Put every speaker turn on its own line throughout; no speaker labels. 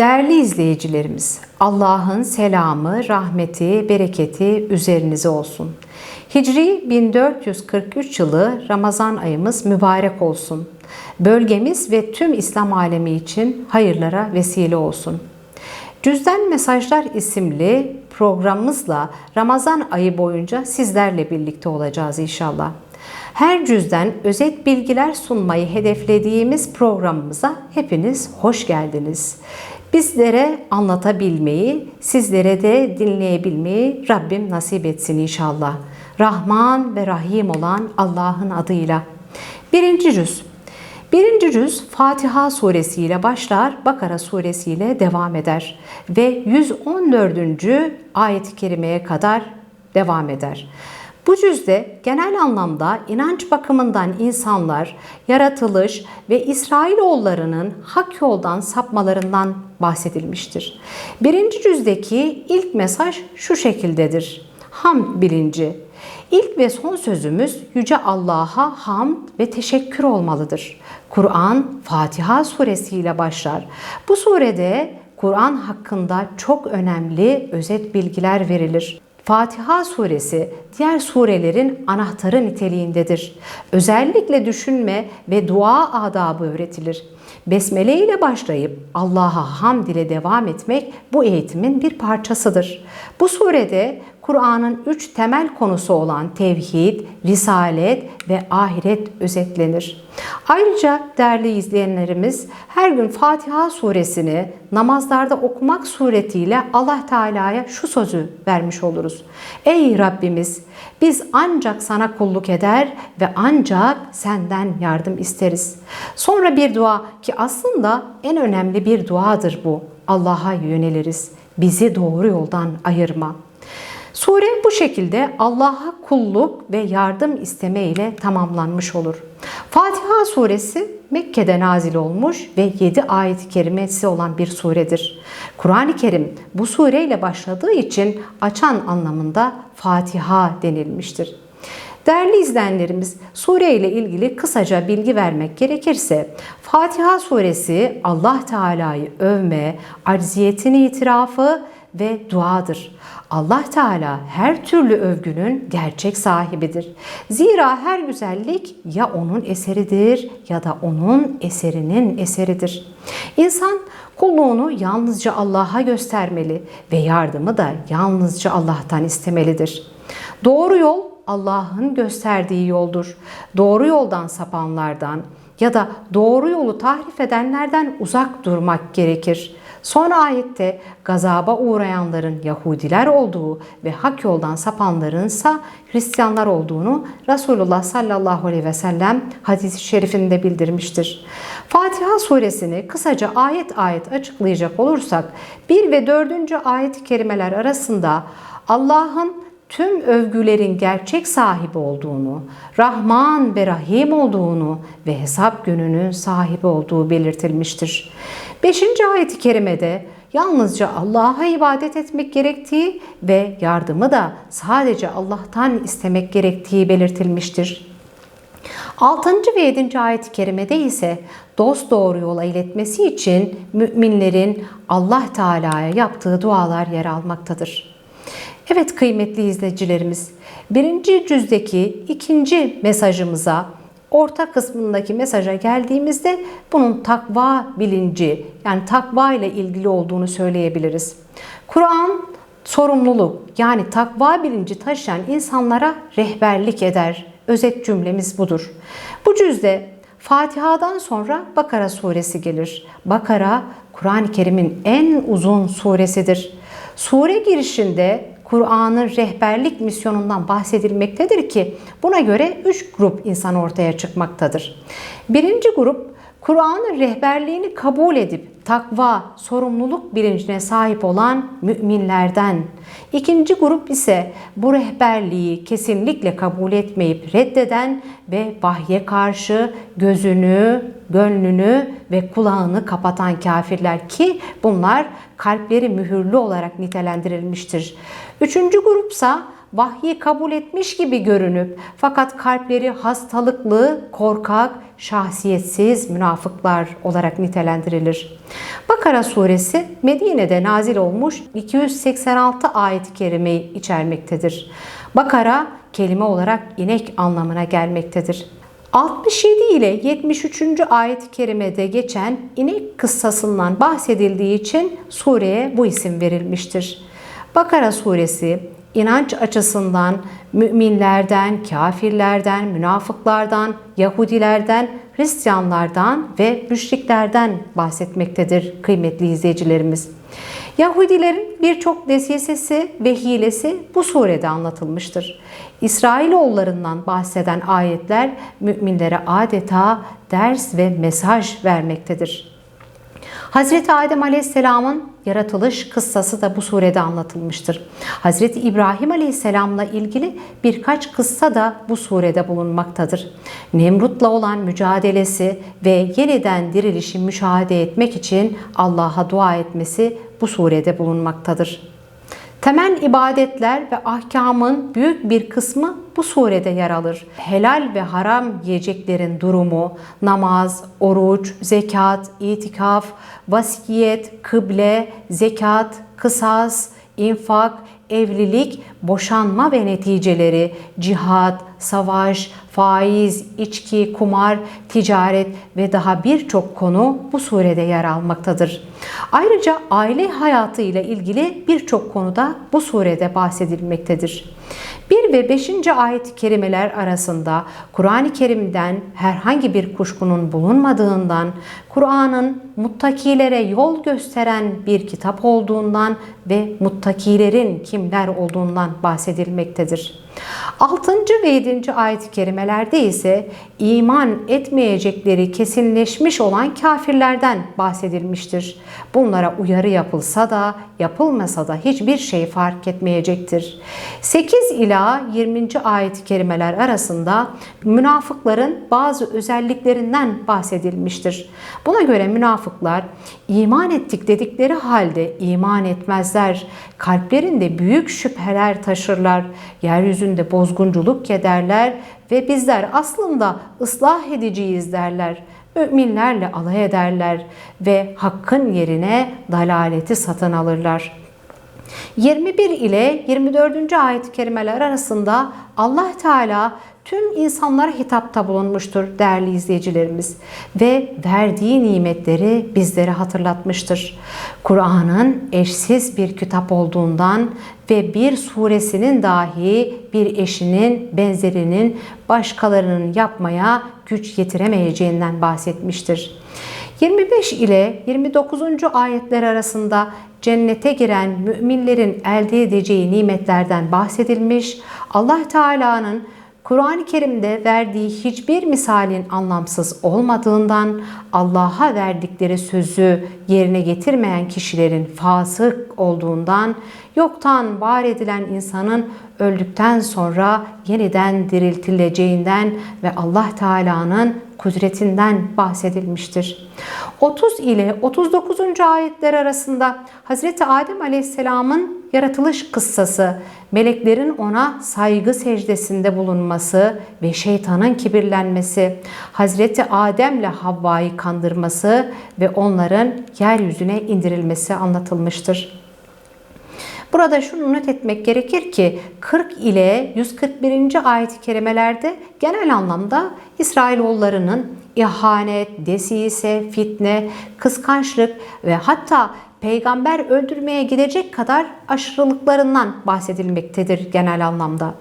Değerli izleyicilerimiz, Allah'ın selamı, rahmeti, bereketi üzerinize olsun. Hicri 1443 yılı Ramazan ayımız mübarek olsun. Bölgemiz ve tüm İslam alemi için hayırlara vesile olsun. Cüzden Mesajlar isimli programımızla Ramazan ayı boyunca sizlerle birlikte olacağız inşallah. Her cüzden özet bilgiler sunmayı hedeflediğimiz programımıza hepiniz hoş geldiniz. Bizlere anlatabilmeyi, sizlere de dinleyebilmeyi Rabbim nasip etsin inşallah. Rahman ve Rahim olan Allah'ın adıyla. Birinci cüz. Birinci cüz Fatiha suresiyle başlar, Bakara suresiyle devam eder ve 114. ayet-i kerimeye kadar devam eder. Bu cüzde genel anlamda inanç bakımından insanlar, yaratılış ve İsrailoğullarının hak yoldan sapmalarından bahsedilmiştir. Birinci cüzdeki ilk mesaj şu şekildedir. Ham bilinci. İlk ve son sözümüz Yüce Allah'a hamd ve teşekkür olmalıdır. Kur'an Fatiha suresiyle başlar. Bu surede Kur'an hakkında çok önemli özet bilgiler verilir. Fatiha suresi diğer surelerin anahtarı niteliğindedir. Özellikle düşünme ve dua adabı öğretilir. Besmele ile başlayıp Allah'a hamd ile devam etmek bu eğitimin bir parçasıdır. Bu surede Kur'an'ın üç temel konusu olan tevhid, risalet ve ahiret özetlenir. Ayrıca değerli izleyenlerimiz her gün Fatiha suresini namazlarda okumak suretiyle Allah Teala'ya şu sözü vermiş oluruz. Ey Rabbimiz biz ancak sana kulluk eder ve ancak senden yardım isteriz. Sonra bir dua ki aslında en önemli bir duadır bu. Allah'a yöneliriz. Bizi doğru yoldan ayırma. Sure bu şekilde Allah'a kulluk ve yardım isteme ile tamamlanmış olur. Fatiha suresi Mekke'de nazil olmuş ve 7 ayet-i kerimesi olan bir suredir. Kur'an-ı Kerim bu sureyle başladığı için açan anlamında Fatiha denilmiştir. Değerli izleyenlerimiz, sure ile ilgili kısaca bilgi vermek gerekirse, Fatiha suresi Allah Teala'yı övme, acziyetini itirafı ve duadır. Allah Teala her türlü övgünün gerçek sahibidir. Zira her güzellik ya onun eseridir ya da onun eserinin eseridir. İnsan kulluğunu yalnızca Allah'a göstermeli ve yardımı da yalnızca Allah'tan istemelidir. Doğru yol Allah'ın gösterdiği yoldur. Doğru yoldan sapanlardan ya da doğru yolu tahrif edenlerden uzak durmak gerekir. Son ayette gazaba uğrayanların Yahudiler olduğu ve hak yoldan sapanlarınsa Hristiyanlar olduğunu Resulullah sallallahu aleyhi ve sellem hadis-i şerifinde bildirmiştir. Fatiha suresini kısaca ayet ayet açıklayacak olursak 1 ve 4. ayet-i kerimeler arasında Allah'ın tüm övgülerin gerçek sahibi olduğunu, Rahman ve Rahim olduğunu ve hesap gününün sahibi olduğu belirtilmiştir. 5. ayet-i kerimede yalnızca Allah'a ibadet etmek gerektiği ve yardımı da sadece Allah'tan istemek gerektiği belirtilmiştir. 6. ve 7. ayet-i kerimede ise dost doğru yola iletmesi için müminlerin Allah Teala'ya yaptığı dualar yer almaktadır. Evet kıymetli izleyicilerimiz, birinci cüzdeki ikinci mesajımıza, orta kısmındaki mesaja geldiğimizde bunun takva bilinci, yani takva ile ilgili olduğunu söyleyebiliriz. Kur'an sorumluluk, yani takva bilinci taşıyan insanlara rehberlik eder. Özet cümlemiz budur. Bu cüzde Fatiha'dan sonra Bakara suresi gelir. Bakara, Kur'an-ı Kerim'in en uzun suresidir. Sure girişinde Kur'an'ın rehberlik misyonundan bahsedilmektedir ki buna göre üç grup insan ortaya çıkmaktadır. Birinci grup Kur'an'ın rehberliğini kabul edip takva, sorumluluk bilincine sahip olan müminlerden. İkinci grup ise bu rehberliği kesinlikle kabul etmeyip reddeden ve vahye karşı gözünü, gönlünü ve kulağını kapatan kafirler ki bunlar kalpleri mühürlü olarak nitelendirilmiştir. Üçüncü grupsa vahyi kabul etmiş gibi görünüp fakat kalpleri hastalıklı, korkak, şahsiyetsiz münafıklar olarak nitelendirilir. Bakara suresi Medine'de nazil olmuş 286 ayet-i kerimeyi içermektedir. Bakara kelime olarak inek anlamına gelmektedir. 67 ile 73. ayet-i kerimede geçen inek kıssasından bahsedildiği için sureye bu isim verilmiştir. Bakara suresi inanç açısından müminlerden, kafirlerden, münafıklardan, Yahudilerden, Hristiyanlardan ve müşriklerden bahsetmektedir kıymetli izleyicilerimiz. Yahudilerin birçok vesvesesi ve hilesi bu surede anlatılmıştır. İsrailoğullarından bahseden ayetler müminlere adeta ders ve mesaj vermektedir. Hazreti Adem Aleyhisselam'ın yaratılış kıssası da bu surede anlatılmıştır. Hazreti İbrahim Aleyhisselam'la ilgili birkaç kıssa da bu surede bulunmaktadır. Nemrut'la olan mücadelesi ve yeniden dirilişi müşahede etmek için Allah'a dua etmesi bu surede bulunmaktadır. Temel ibadetler ve ahkamın büyük bir kısmı bu surede yer alır. Helal ve haram yiyeceklerin durumu, namaz, oruç, zekat, itikaf, vasiyet, kıble, zekat, kısas, infak, evlilik, boşanma ve neticeleri, cihat, savaş, faiz, içki, kumar, ticaret ve daha birçok konu bu surede yer almaktadır. Ayrıca aile hayatı ile ilgili birçok konuda bu surede bahsedilmektedir. 1 ve 5. ayet-i kerimeler arasında Kur'an-ı Kerim'den herhangi bir kuşkunun bulunmadığından, Kur'an'ın muttakilere yol gösteren bir kitap olduğundan ve muttakilerin kimler olduğundan bahsedilmektedir. 6. ve 7. ayet-i kerimelerde ise iman etmeyecekleri kesinleşmiş olan kafirlerden bahsedilmiştir. Bunlara uyarı yapılsa da yapılmasa da hiçbir şey fark etmeyecektir. 8 ila 20. ayet-i kerimeler arasında münafıkların bazı özelliklerinden bahsedilmiştir. Buna göre münafıklar iman ettik dedikleri halde iman etmezler. Kalplerinde büyük şüpheler taşırlar. Yeryüzünde bozgunculuk ederler ve bizler aslında ıslah ediciyiz derler. Müminlerle alay ederler ve hakkın yerine dalaleti satın alırlar. 21 ile 24. ayet-i kerimeler arasında Allah Teala tüm insanlara hitapta bulunmuştur değerli izleyicilerimiz ve verdiği nimetleri bizlere hatırlatmıştır. Kur'an'ın eşsiz bir kitap olduğundan ve bir suresinin dahi bir eşinin benzerinin başkalarının yapmaya güç yetiremeyeceğinden bahsetmiştir. 25 ile 29. ayetler arasında cennete giren müminlerin elde edeceği nimetlerden bahsedilmiş. Allah Teala'nın Kur'an-ı Kerim'de verdiği hiçbir misalin anlamsız olmadığından Allah'a verdikleri sözü yerine getirmeyen kişilerin fasık olduğundan yoktan var edilen insanın öldükten sonra yeniden diriltileceğinden ve Allah Teala'nın kudretinden bahsedilmiştir. 30 ile 39. ayetler arasında Hazreti Adem Aleyhisselam'ın yaratılış kıssası, meleklerin ona saygı secdesinde bulunması ve şeytanın kibirlenmesi, Hazreti Adem ile Havva'yı kandırması ve onların yeryüzüne indirilmesi anlatılmıştır. Burada şunu not etmek gerekir ki 40 ile 141. ayet-i kerimelerde genel anlamda İsrailoğullarının ihanet, desise, fitne, kıskançlık ve hatta peygamber öldürmeye gidecek kadar aşırılıklarından bahsedilmektedir genel anlamda.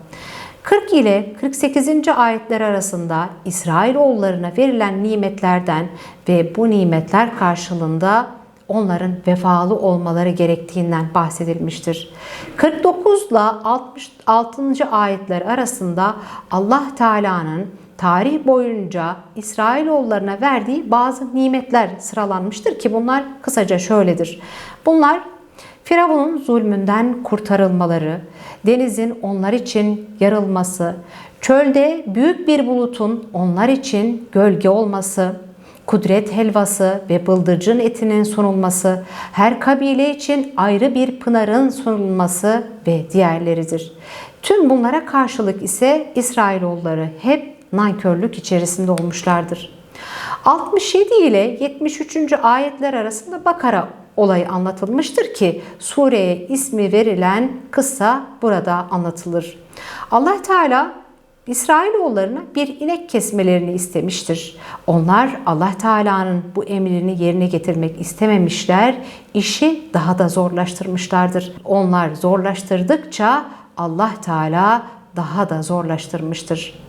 40 ile 48. ayetler arasında İsrailoğullarına verilen nimetlerden ve bu nimetler karşılığında onların vefalı olmaları gerektiğinden bahsedilmiştir. 49 ile 66. ayetler arasında Allah Teala'nın tarih boyunca İsrailoğullarına verdiği bazı nimetler sıralanmıştır ki bunlar kısaca şöyledir. Bunlar Firavun'un zulmünden kurtarılmaları, denizin onlar için yarılması, çölde büyük bir bulutun onlar için gölge olması, kudret helvası ve bıldırcın etinin sunulması, her kabile için ayrı bir pınarın sunulması ve diğerleridir. Tüm bunlara karşılık ise İsrailoğulları hep nankörlük içerisinde olmuşlardır. 67 ile 73. ayetler arasında Bakara olayı anlatılmıştır ki sureye ismi verilen kıssa burada anlatılır. Allah Teala İsrailoğullarına bir inek kesmelerini istemiştir. Onlar Allah Teala'nın bu emrini yerine getirmek istememişler, işi daha da zorlaştırmışlardır. Onlar zorlaştırdıkça Allah Teala daha da zorlaştırmıştır.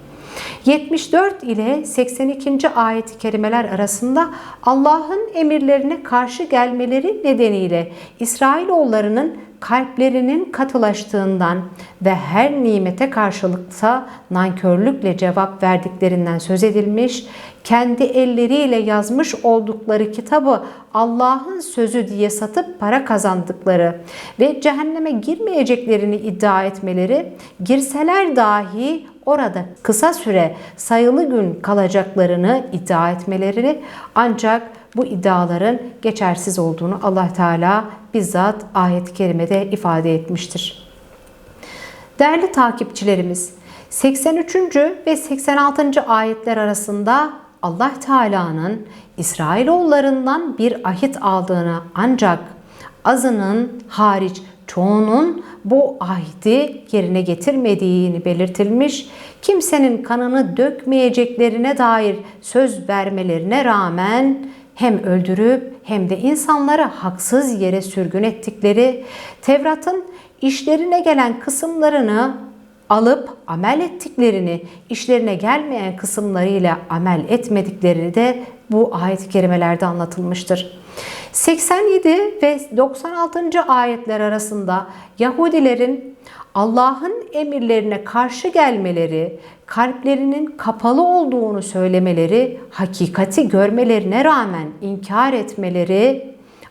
74 ile 82. ayet-i kerimeler arasında Allah'ın emirlerine karşı gelmeleri nedeniyle İsrailoğullarının kalplerinin katılaştığından ve her nimete karşılıkta nankörlükle cevap verdiklerinden söz edilmiş, kendi elleriyle yazmış oldukları kitabı Allah'ın sözü diye satıp para kazandıkları ve cehenneme girmeyeceklerini iddia etmeleri, girseler dahi orada kısa süre sayılı gün kalacaklarını iddia etmeleri ancak bu iddiaların geçersiz olduğunu Allah Teala bizzat ayet-i kerimede ifade etmiştir. Değerli takipçilerimiz, 83. ve 86. ayetler arasında Allah Teala'nın İsrailoğullarından bir ahit aldığını ancak azının hariç çoğunun bu ahdi yerine getirmediğini belirtilmiş, kimsenin kanını dökmeyeceklerine dair söz vermelerine rağmen hem öldürüp hem de insanları haksız yere sürgün ettikleri, Tevrat'ın işlerine gelen kısımlarını alıp amel ettiklerini, işlerine gelmeyen kısımlarıyla amel etmedikleri de bu ayet-i kerimelerde anlatılmıştır. 87 ve 96. ayetler arasında Yahudilerin Allah'ın emirlerine karşı gelmeleri, kalplerinin kapalı olduğunu söylemeleri, hakikati görmelerine rağmen inkar etmeleri,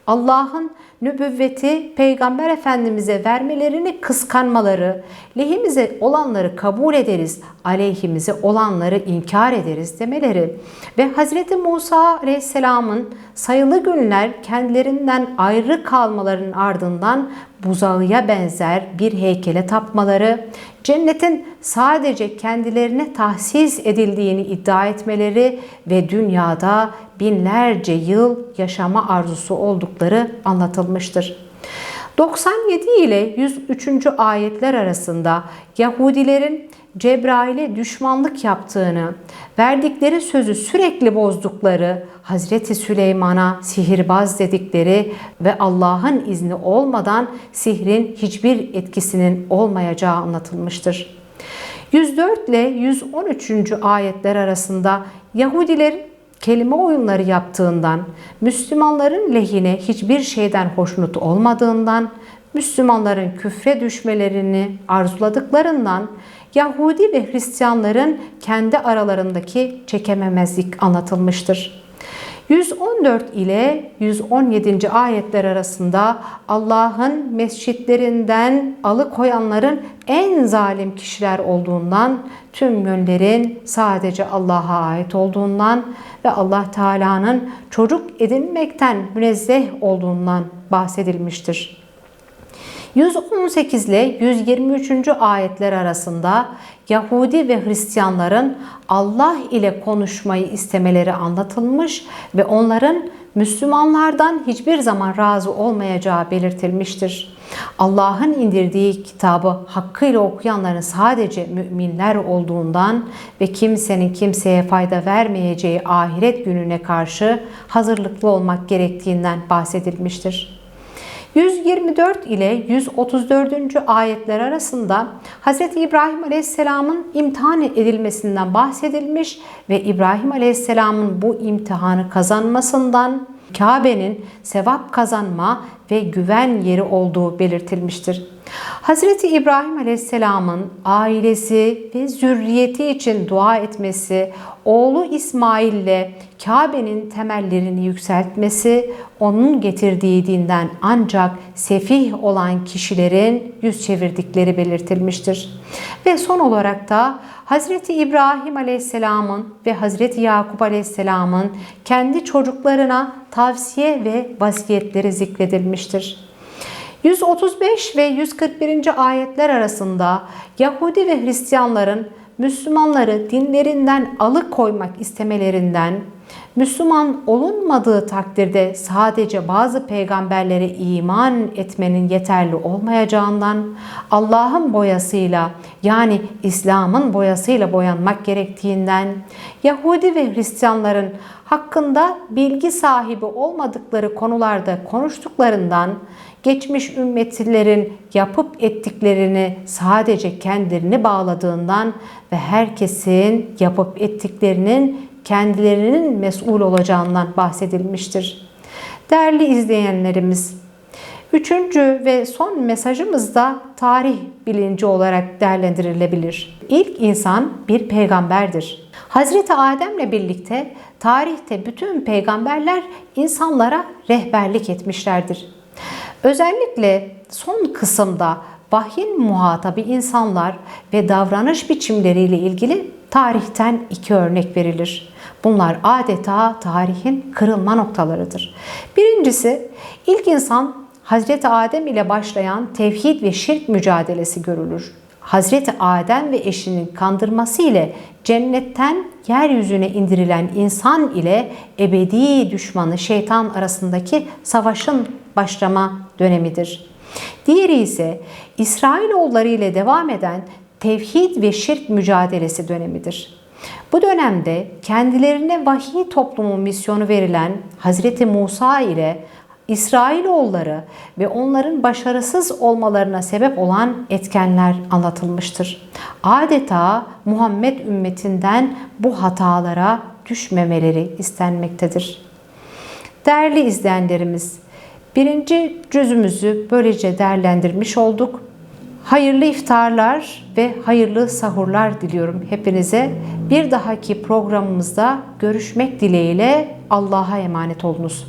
Allah'ın nübüvveti Peygamber Efendimiz'e vermelerini kıskanmaları, lehimize olanları kabul ederiz, aleyhimize olanları inkar ederiz demeleri ve Hz. Musa Aleyhisselam'ın sayılı günler kendilerinden ayrı kalmalarının ardından buzağıya benzer bir heykele tapmaları, cennetin sadece kendilerine tahsis edildiğini iddia etmeleri ve dünyada binlerce yıl yaşama arzusu oldukları anlatılmıştır. 97 ile 103. ayetler arasında Yahudilerin Cebrail'e düşmanlık yaptığını, verdikleri sözü sürekli bozdukları, Hazreti Süleyman'a sihirbaz dedikleri ve Allah'ın izni olmadan sihrin hiçbir etkisinin olmayacağı anlatılmıştır. 104 ile 113. ayetler arasında Yahudilerin kelime oyunları yaptığından, Müslümanların lehine hiçbir şeyden hoşnut olmadığından, Müslümanların küfre düşmelerini arzuladıklarından, Yahudi ve Hristiyanların kendi aralarındaki çekememezlik anlatılmıştır. 114 ile 117. ayetler arasında Allah'ın mescitlerinden alıkoyanların en zalim kişiler olduğundan, tüm yönlerin sadece Allah'a ait olduğundan ve Allah Teala'nın çocuk edinmekten münezzeh olduğundan bahsedilmiştir. 118 ile 123. ayetler arasında Yahudi ve Hristiyanların Allah ile konuşmayı istemeleri anlatılmış ve onların Müslümanlardan hiçbir zaman razı olmayacağı belirtilmiştir. Allah'ın indirdiği kitabı hakkıyla okuyanların sadece müminler olduğundan ve kimsenin kimseye fayda vermeyeceği ahiret gününe karşı hazırlıklı olmak gerektiğinden bahsedilmiştir. 124 ile 134. ayetler arasında Hz. İbrahim Aleyhisselam'ın imtihan edilmesinden bahsedilmiş ve İbrahim Aleyhisselam'ın bu imtihanı kazanmasından Kabe'nin sevap kazanma ve güven yeri olduğu belirtilmiştir. Hazreti İbrahim Aleyhisselam'ın ailesi ve zürriyeti için dua etmesi, oğlu İsmail ile Kabe'nin temellerini yükseltmesi, onun getirdiği dinden ancak sefih olan kişilerin yüz çevirdikleri belirtilmiştir. Ve son olarak da Hazreti İbrahim Aleyhisselam'ın ve Hazreti Yakup Aleyhisselam'ın kendi çocuklarına tavsiye ve vasiyetleri zikredilmiştir. 135 ve 141. ayetler arasında Yahudi ve Hristiyanların Müslümanları dinlerinden alıkoymak istemelerinden, Müslüman olunmadığı takdirde sadece bazı peygamberlere iman etmenin yeterli olmayacağından, Allah'ın boyasıyla yani İslam'ın boyasıyla boyanmak gerektiğinden, Yahudi ve Hristiyanların hakkında bilgi sahibi olmadıkları konularda konuştuklarından, geçmiş ümmetlilerin yapıp ettiklerini sadece kendilerini bağladığından ve herkesin yapıp ettiklerinin kendilerinin mesul olacağından bahsedilmiştir. Değerli izleyenlerimiz, Üçüncü ve son mesajımız da tarih bilinci olarak değerlendirilebilir. İlk insan bir peygamberdir. Hazreti Adem'le birlikte tarihte bütün peygamberler insanlara rehberlik etmişlerdir. Özellikle son kısımda vahyin muhatabı insanlar ve davranış biçimleriyle ilgili tarihten iki örnek verilir. Bunlar adeta tarihin kırılma noktalarıdır. Birincisi ilk insan Hazreti Adem ile başlayan tevhid ve şirk mücadelesi görülür. Hazreti Adem ve eşinin kandırması ile cennetten yeryüzüne indirilen insan ile ebedi düşmanı şeytan arasındaki savaşın başlama dönemidir. Diğeri ise İsrailoğulları ile devam eden tevhid ve şirk mücadelesi dönemidir. Bu dönemde kendilerine vahiy toplumu misyonu verilen Hazreti Musa ile İsrailoğulları ve onların başarısız olmalarına sebep olan etkenler anlatılmıştır. Adeta Muhammed ümmetinden bu hatalara düşmemeleri istenmektedir. Değerli izleyenlerimiz, birinci cüzümüzü böylece değerlendirmiş olduk. Hayırlı iftarlar ve hayırlı sahurlar diliyorum hepinize. Bir dahaki programımızda görüşmek dileğiyle Allah'a emanet olunuz.